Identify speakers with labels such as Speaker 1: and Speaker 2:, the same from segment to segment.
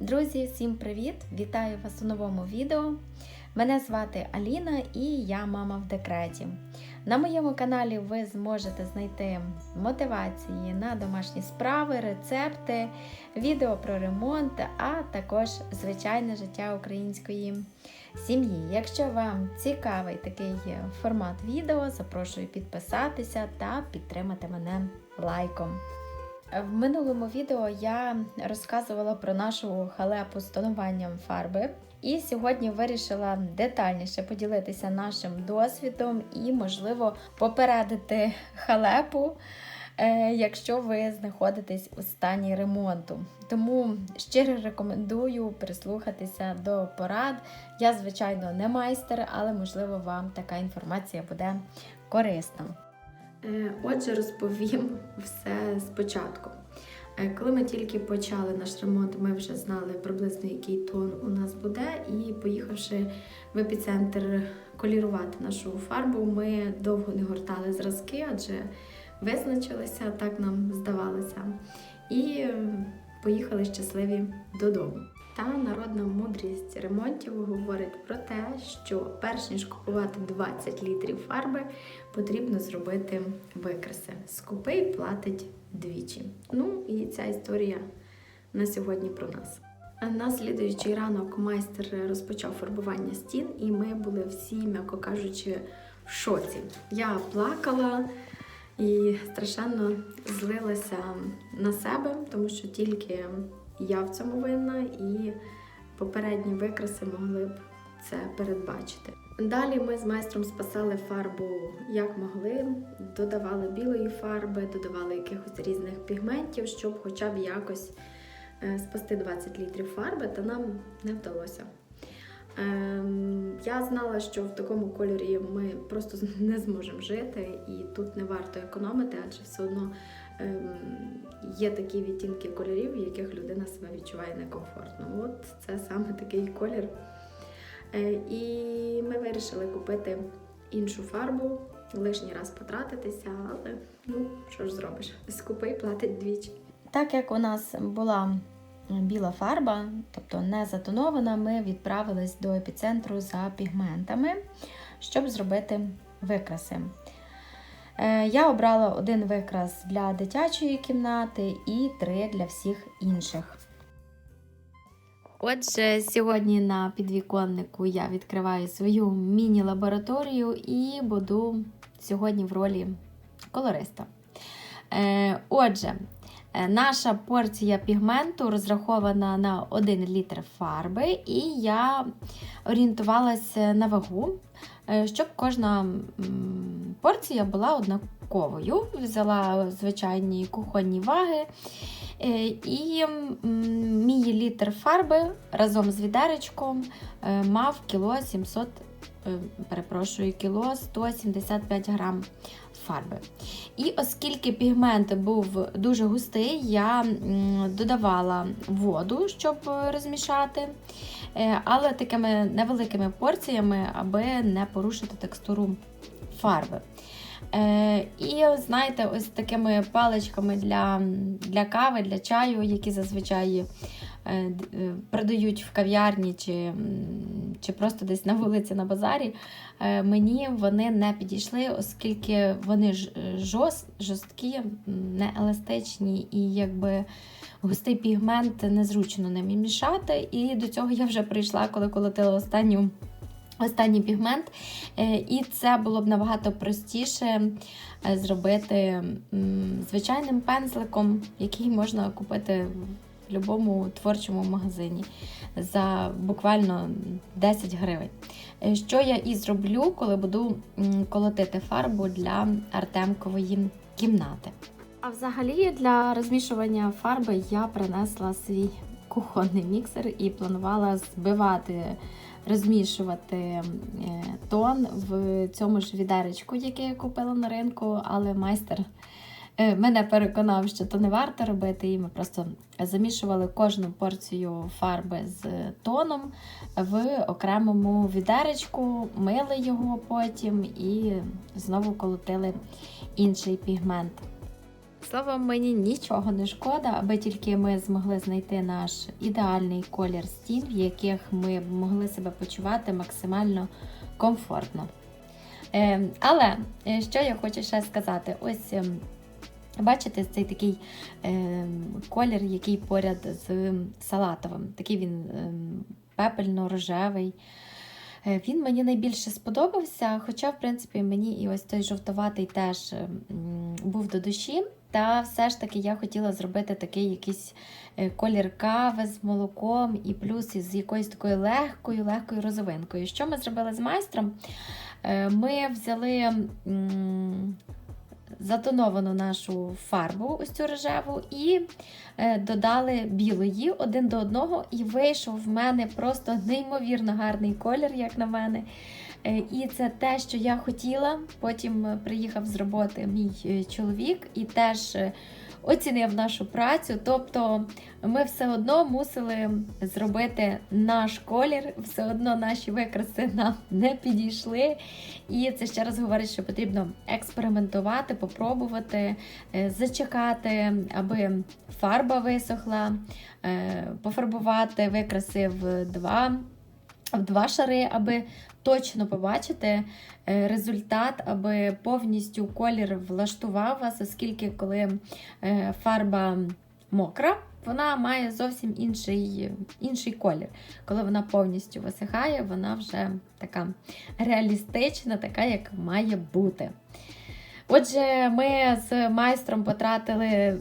Speaker 1: Друзі, всім привіт! Вітаю вас у новому відео. Мене звати Аліна і я мама в декреті. На моєму каналі ви зможете знайти мотивації на домашні справи, рецепти, відео про ремонт, а також звичайне життя української сім'ї. Якщо вам цікавий такий формат відео, запрошую підписатися та підтримати мене лайком. В минулому відео я розказувала про нашу халепу з тонуванням фарби, і сьогодні вирішила детальніше поділитися нашим досвідом і, можливо, попередити халепу, е, якщо ви знаходитесь у стані ремонту. Тому щиро рекомендую прислухатися до порад. Я, звичайно, не майстер, але можливо вам така інформація буде корисна. Е, Отже, розповім все спочатку. Е, Коли ми тільки почали наш ремонт, ми вже знали приблизно який тон у нас буде, і поїхавши в епіцентр колірувати нашу фарбу, ми довго не гортали зразки, адже визначилися, так нам здавалося. І поїхали щасливі додому. Та народна мудрість ремонтів говорить про те, що перш ніж купувати 20 літрів фарби, потрібно зробити викраси. Скупий платить двічі. Ну і ця історія на сьогодні про нас. На слідуючий ранок майстер розпочав фарбування стін, і ми були всі, м'яко кажучи, в шоці. Я плакала і страшенно злилася на себе, тому що тільки я в цьому винна, і попередні викраси могли б це передбачити. Далі ми з майстром спасали фарбу як могли, додавали білої фарби, додавали якихось різних пігментів, щоб хоча б якось е, спасти 20 літрів фарби, та нам не вдалося. Ем, Я знала, що в такому кольорі ми просто не зможемо жити, і тут не варто економити, адже все одно є такі відтінки кольорів, в яких людина себе відчуває некомфортно. От це саме такий колір. Е, І ми вирішили купити іншу фарбу, лишній раз потратитися, але ну що ж зробиш? Скупий платить двічі. Так як у нас була біла фарба, тобто не затонована, ми відправились до епіцентру за пігментами, щоб зробити викраси. Е, Я обрала один викрас для дитячої кімнати і три для всіх інших. Отже, сьогодні на підвіконнику я відкриваю свою міні-лабораторію і буду сьогодні в ролі колориста. Е, Отже, наша порція пігменту розрахована на 1 літр фарби, і я орієнтувалася на вагу, е, щоб кожна порція була однаковою. Взяла звичайні кухонні ваги. Е, І мій літр фарби разом з відеречком е, мав кіло 700, е, перепрошую, кіло 175 грам фарби. І оскільки пігмент був дуже густий, я додавала воду, щоб розмішати, е, але такими невеликими порціями, аби не порушити текстуру фарби. Е, і знаєте, ось такими паличками для, для кави, для чаю, які зазвичай продають в кав'ярні чи, чи просто десь на вулиці на базарі, е, мені вони не підійшли, оскільки вони жорст, жорсткі, не еластичні і якби густий пігмент незручно ними мішати. І до цього я вже прийшла, коли колотила останню. Останній пігмент, Е, і це було б набагато простіше е, зробити звичайним пензликом, який можна купити в будь-якому творчому магазині за буквально 10 гривень. Е, Що я і зроблю, коли буду колотити фарбу для Артемкової кімнати. А взагалі для розмішування фарби я принесла свій кухонний міксер і планувала збивати розмішувати е, тон в цьому ж відеречку, яке я купила на ринку, але майстер мене переконав, що то не варто робити, і ми просто замішували кожну порцію фарби з тоном в окремому відеречку, мили його потім і знову колотили інший пігмент. Словом, мені нічого не шкода, аби тільки ми змогли знайти наш ідеальний колір стін, в яких ми могли себе почувати максимально комфортно. Е, але е, що я хочу ще сказати? Ось. Бачите, цей такий е, колір, який поряд з салатовим. Такий він е, пепельно-рожевий. Е, Він мені найбільше сподобався, хоча, в принципі, мені і ось той жовтоватий теж м, був до душі. Та все ж таки я хотіла зробити такий якийсь е, колір кави з молоком і плюс із якоюсь такою легкою, легкою розовинкою. Що ми зробили з майстром? Е, Ми взяли затоновану нашу фарбу, ось цю рожеву, і е, додали білої один до одного, і вийшов в мене просто неймовірно гарний колір, як на мене. Е, І це те, що я хотіла. Потім е, приїхав з роботи мій чоловік і теж оцінив нашу працю. Тобто ми все одно мусили зробити наш колір, все одно наші викраси нам не підійшли. І це ще раз говорить, що потрібно експериментувати, попробувати, е, зачекати, аби фарба висохла, е, пофарбувати викраси в два, в два шари, аби точно побачити е, результат, аби повністю колір влаштував вас, оскільки коли е, фарба мокра, вона має зовсім інший, інший колір. Коли вона повністю висихає, вона вже така реалістична, така, як має бути. Отже, ми з майстром потратили,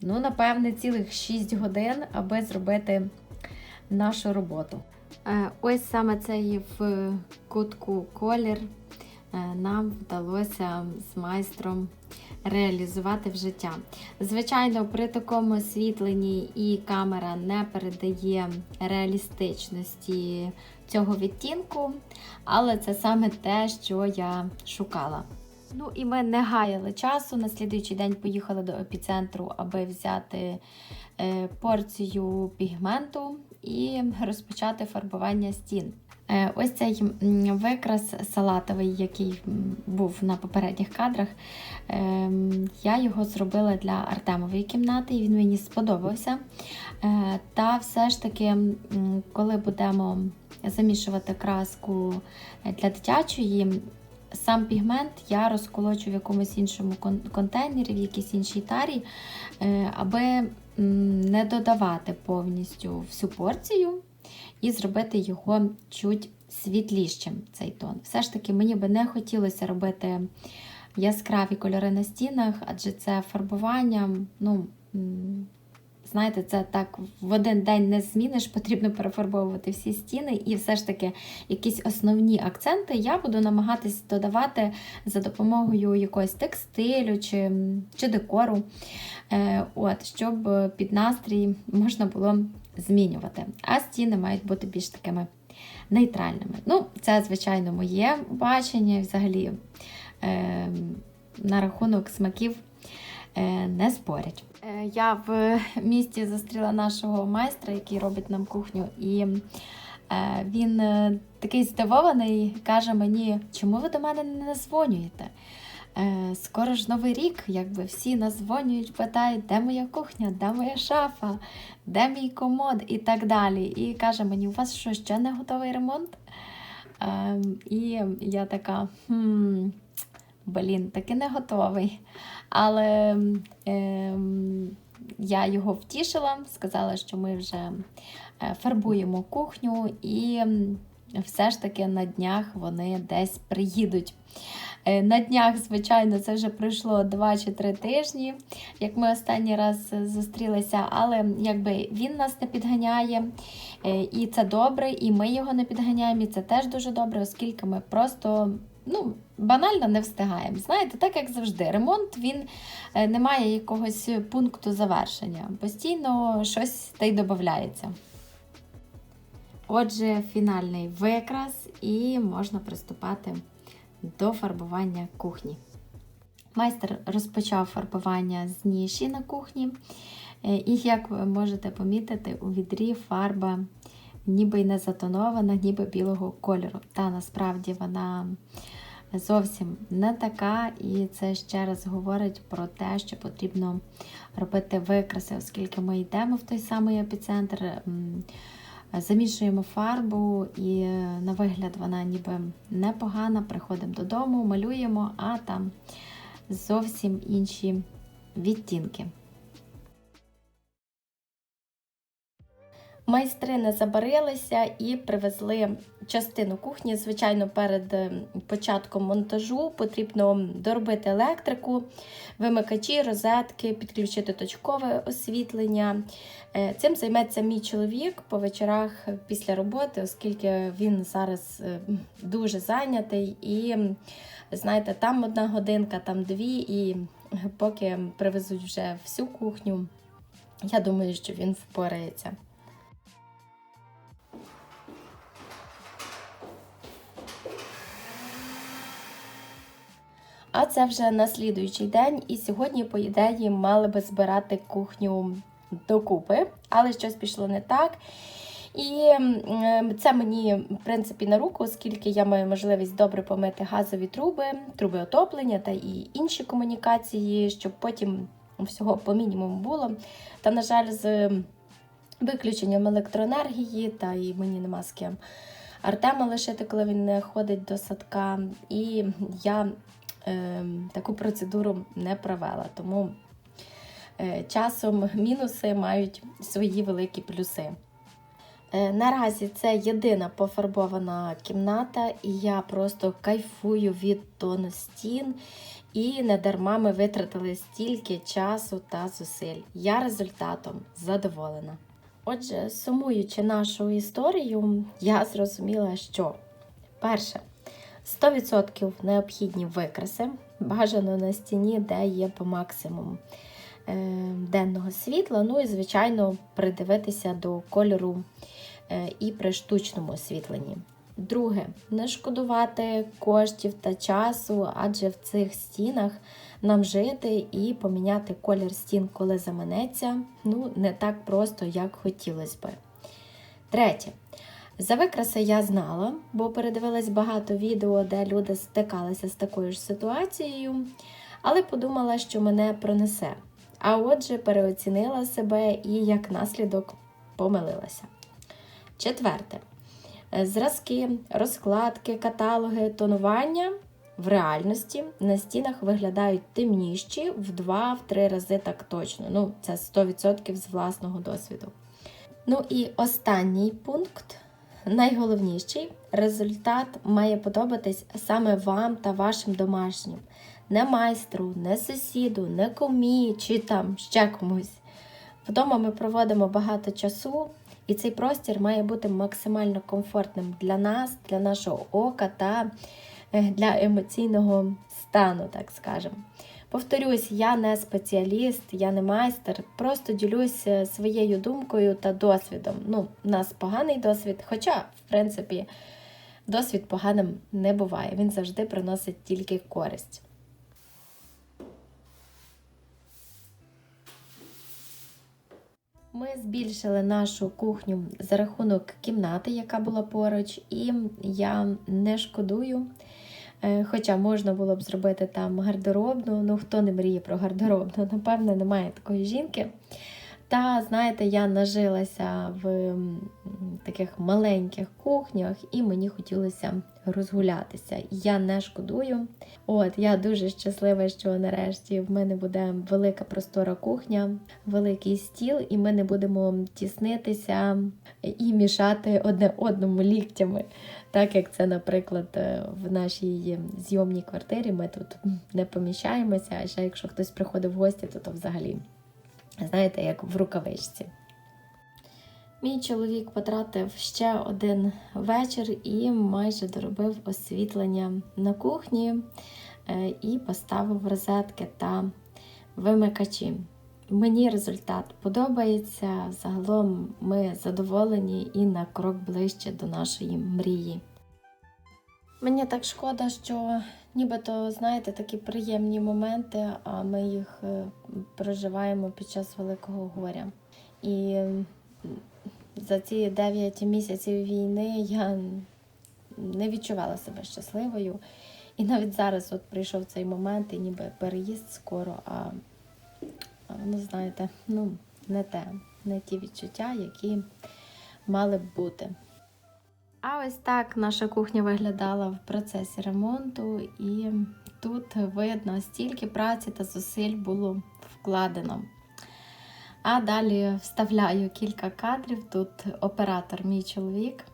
Speaker 1: ну, напевне, цілих 6 годин, аби зробити нашу роботу. Е, Ось саме цей в кутку колір е, нам вдалося з майстром реалізувати в життя. Звичайно, при такому освітленні і камера не передає реалістичності цього відтінку, але це саме те, що я шукала. Ну і ми не гаяли часу. На слідуючий день поїхали до епіцентру, аби взяти е, порцію пігменту і розпочати фарбування стін. Е, Ось цей викрас салатовий, який був на попередніх кадрах. ем, Я його зробила для Артемової кімнати, і він мені сподобався. Е, Та все ж таки, коли будемо замішувати краску для дитячої, сам пігмент я розколочу в якомусь іншому контейнері, в якійсь іншій тарі, е, аби не додавати повністю всю порцію і зробити його чуть світлішим, цей тон. Все ж таки, мені би не хотілося робити яскраві кольори на стінах, адже це фарбування. ну, Знаєте, це так в один день не зміниш, потрібно перефарбовувати всі стіни, і все ж таки якісь основні акценти я буду намагатись додавати за допомогою якогось текстилю чи, чи декору, е, от, щоб під настрій можна було змінювати. А стіни мають бути більш такими нейтральними. Ну, це, звичайно, моє бачення взагалі е, на рахунок смаків не спорять. Е, Я в місті зустріла нашого майстра, який робить нам кухню, і е, він е, такий здивований, каже мені, чому ви до мене не назвонюєте? Е, Скоро ж новий рік, якби всі назвонюють, питають, де моя кухня, де моя шафа, де мій комод і так далі. І каже мені, у вас що, ще не готовий ремонт? Е, І я така, хм, блін, таки не готовий. Але е, я його втішила, сказала, що ми вже е, фарбуємо кухню, і все ж таки на днях вони десь приїдуть. Е, На днях, звичайно, це вже пройшло 2 чи 3 тижні, як ми останній раз зустрілися, але якби він нас не підганяє, е, і це добре, і ми його не підганяємо, і це теж дуже добре, оскільки ми просто ну, банально не встигаємо. Знаєте, так як завжди, ремонт він е, не має якогось пункту завершення. Постійно щось та й додається. Отже, фінальний викрас, і можна приступати до фарбування кухні. Майстер розпочав фарбування з ніші на кухні, Е, і як ви можете помітити, у відрі фарба ніби й не затонована, ніби білого кольору. Та насправді вона зовсім не така, і це ще раз говорить про те, що потрібно робити викраси, оскільки ми йдемо в той самий епіцентр, замішуємо фарбу, і на вигляд вона ніби непогана. Приходимо додому, малюємо, а там зовсім інші відтінки. Майстри не забарилися і привезли частину кухні. Звичайно, перед е, початком монтажу потрібно доробити електрику, вимикачі, розетки, підключити точкове освітлення. Е, Цим займеться мій чоловік по вечорах після роботи, оскільки він зараз е, дуже зайнятий. І знаєте, там одна годинка, там дві, і поки привезуть вже всю кухню, я думаю, що він впорається. А це вже на слідуючий день, і сьогодні, по ідеї, мали би збирати кухню докупи, але щось пішло не так. І це мені, в принципі, на руку, оскільки я маю можливість добре помити газові труби, труби отоплення та і інші комунікації, щоб потім всього по мінімуму було. Та, на жаль, з виключенням електроенергії, та і мені нема з ким Артема лишити, коли він не ходить до садка. І я е, таку процедуру не провела. Тому е, часом мінуси мають свої великі плюси. Е, Наразі це єдина пофарбована кімната, і я просто кайфую від тону стін. І не дарма ми витратили стільки часу та зусиль. Я результатом задоволена. Отже, сумуючи нашу історію, я зрозуміла, що перше, 100% необхідні викраси, бажано на стіні, де є по максимуму е, денного світла. Ну і, звичайно, придивитися до кольору е, і при штучному освітленні. Друге, не шкодувати коштів та часу, адже в цих стінах нам жити і поміняти колір стін, коли заманеться, ну, не так просто, як хотілося би. Третє. За викраси я знала, бо передивилась багато відео, де люди стикалися з такою ж ситуацією, але подумала, що мене пронесе. А отже, переоцінила себе і як наслідок помилилася. Четверте. Зразки, розкладки, каталоги, тонування в реальності на стінах виглядають темніші в 2-3 рази так точно. Ну, це 100% з власного досвіду. Ну і останній пункт, найголовніший результат має подобатись саме вам та вашим домашнім. Не майстру, не сусіду, не комі чи там ще комусь. Вдома ми проводимо багато часу, і цей простір має бути максимально комфортним для нас, для нашого ока та е, для емоційного стану, так скажемо. Повторюсь, я не спеціаліст, я не майстер, просто ділюсь е, своєю думкою та досвідом. Ну, у нас поганий досвід, хоча, в принципі, досвід поганим не буває. Він завжди приносить тільки користь. Ми збільшили нашу кухню за рахунок кімнати, яка була поруч, і я не шкодую. Е, Хоча можна було б зробити там гардеробну, ну хто не мріє про гардеробну, напевне, немає такої жінки. Та, знаєте, я нажилася в таких маленьких кухнях, і мені хотілося розгулятися. Я не шкодую. От, я дуже щаслива, що нарешті в мене буде велика простора кухня, великий стіл, і ми не будемо тіснитися і мішати одне одному ліктями. Так як це, наприклад, е, в нашій зйомній квартирі ми тут не поміщаємося, а ще якщо хтось приходить в гості, то, то взагалі, знаєте, як в рукавичці. Мій чоловік потратив ще один вечір і майже доробив освітлення на кухні е, і поставив розетки та вимикачі. Мені результат подобається. Загалом ми задоволені і на крок ближче до нашої мрії. Мені так шкода, що нібито, знаєте, такі приємні моменти, а ми їх е, проживаємо під час великого горя. І за ці 9 місяців війни я не відчувала себе щасливою. І навіть зараз от прийшов цей момент, і ніби переїзд скоро, а, воно, знаєте, ну, не те, не ті відчуття, які мали б бути. А ось так наша кухня виглядала в процесі ремонту, і тут видно, стільки праці та зусиль було вкладено. А далі вставляю кілька кадрів. Тут оператор мій чоловік.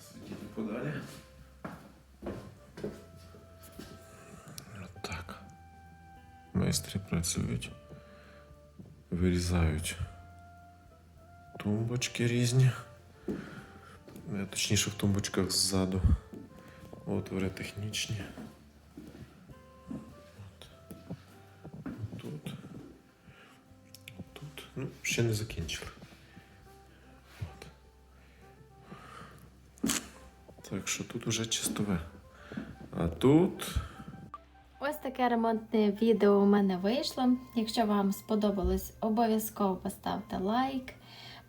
Speaker 2: Сидіти подалі. Так. Майстри працюють. Вирізають тумбочки різні. Е, Точніше в тумбочках ззаду. Отвори технічні. От. Тут. Тут. Ну, ще не закінчили. От. Так що тут уже чистове. А тут.
Speaker 1: Таке ремонтне відео у мене вийшло. Якщо вам сподобалось, обов'язково поставте лайк.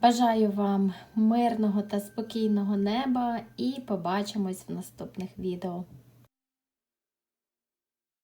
Speaker 1: Бажаю вам мирного та спокійного неба і побачимось в наступних відео.